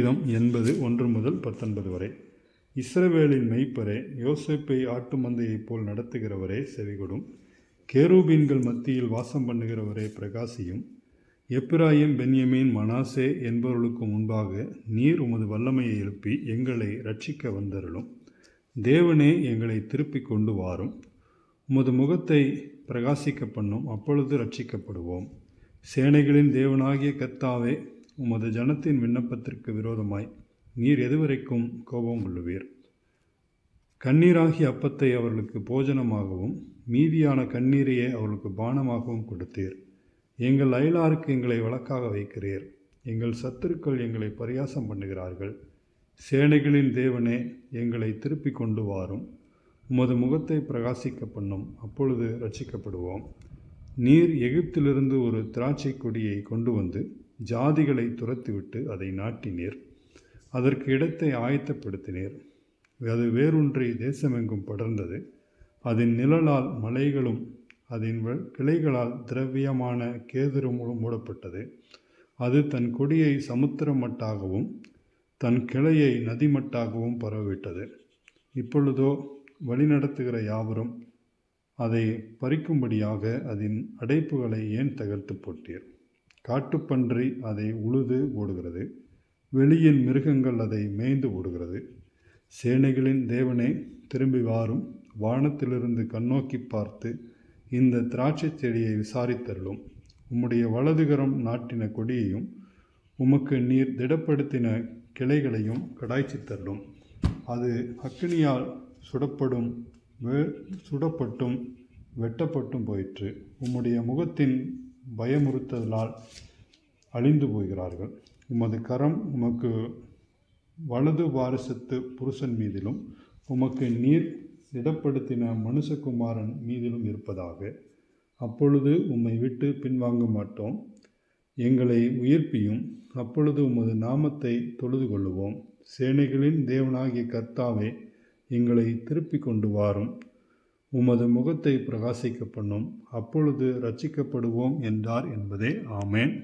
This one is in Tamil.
இதம் எண்பது ஒன்று முதல் பத்தொன்பது வரை. இஸ்ரவேலின் மெய்ப்பரே யோசேப்பை ஆட்டு மந்தையைப் போல் நடத்துகிறவரே செவிகொடும். கேரூபீன்கள் மத்தியில் வாசம் பண்ணுகிறவரே பிரகாசியும். எப்பிராயிம் பென்யமீன் மனாசே என்பவர்களுக்கு முன்பாக நீர் உமது வல்லமையை எழுப்பி எங்களை ரட்சிக்க வந்தருளும். தேவனே எங்களை திருப்பிக் கொண்டு வாரும். உமது முகத்தை பிரகாசிக்க பண்ணும் அப்பொழுது ரட்சிக்கப்படுவோம் சேனைகளின் தேவனாகிய கர்த்தாவே உமது ஜனத்தின் விண்ணப்பத்திற்கு விரோதமாய் நீர் எதுவரைக்கும் கோபம் கொள்ளுவீர். கண்ணீராகிய அப்பத்தை அவர்களுக்கு போஜனமாகவும் மீதியான கண்ணீரையே அவர்களுக்கு பானமாகவும் கொடுத்தீர். எங்கள் அயலாருக்கு எங்களை வழக்காக வைக்கிறீர். எங்கள் சத்துருக்கள் எங்களை பரியாசம் பண்ணுகிறார்கள். சேனைகளின் தேவனே எங்களை திருப்பி கொண்டு வாரும். உமது முகத்தை பிரகாசிக்க பண்ணும். அப்பொழுது ரட்சிக்கப்படுவோம் நீர் எகிப்திலிருந்து ஒரு திராட்சை கொடியை கொண்டு வந்து ஜாதிகளை துரத்திவிட்டு அதை நாட்டினீர். அதற்கு இடத்தை ஆயத்தப்படுத்தினீர். அது வேரூன்றி தேசமெங்கும் படர்ந்தது. அதன் நிழலால் மலைகளும் அதன் வ- கிளைகளால் திரவியமான கேதுரு மூடப்பட்டது. அது தன் கொடியை சமுத்திரமட்டாகவும் தன் கிளையை நதிமட்டாகவும் பரவிவிட்டது. இப்பொழுதோ வழிநடத்துகிற யாவரும் அதை பறிக்கும்படியாக அதன் அடைப்புகளை ஏன் தகர்த்து போட்டீர்? காட்டுப்பன்றி அதை உழுது ஓடுகிறது. வெளியின் மிருகங்கள் அதை மேய்ந்து ஓடுகிறது. சேனைகளின் தேவனே திரும்பி வாரும். வானத்திலிருந்து கண்ணோக்கி பார்த்து இந்த திராட்சை செடியை விசாரித்தருளும். உம்முடைய வலதுகரம் நாட்டின கொடியையும் உமக்கு நீர் திடப்படுத்தின கிளைகளையும் கடாய்ச்சி தருளும் அது அக்கினியால் சுடப்படும் வே சுடப்பட்டும் வெட்டப்பட்டும் போயிற்று. உம்முடைய முகத்தின் பயமுறுத்தலால் அழிந்து போகிறார்கள். உமது கரம் உமக்கு வலது வாரிசத்து புருஷன் மீதிலும் உமக்கு நீர் திடப்படுத்தின மனுஷகுமாரன் மீதிலும் இருப்பதாக. அப்பொழுது உம்மை விட்டு பின்வாங்க மாட்டோம். எங்களை உயிர்ப்பியும் அப்பொழுது உமது நாமத்தை தொழுது கொள்ளுவோம். சேனைகளின் தேவனாகிய கர்த்தாவே எங்களை திருப்பி கொண்டு வாரும். உமது முகத்தை பிரகாசிக்க பண்ணும் அப்பொழுது ரட்சிக்கப்படுவோம் என்றார் என்பதே ஆமேன்.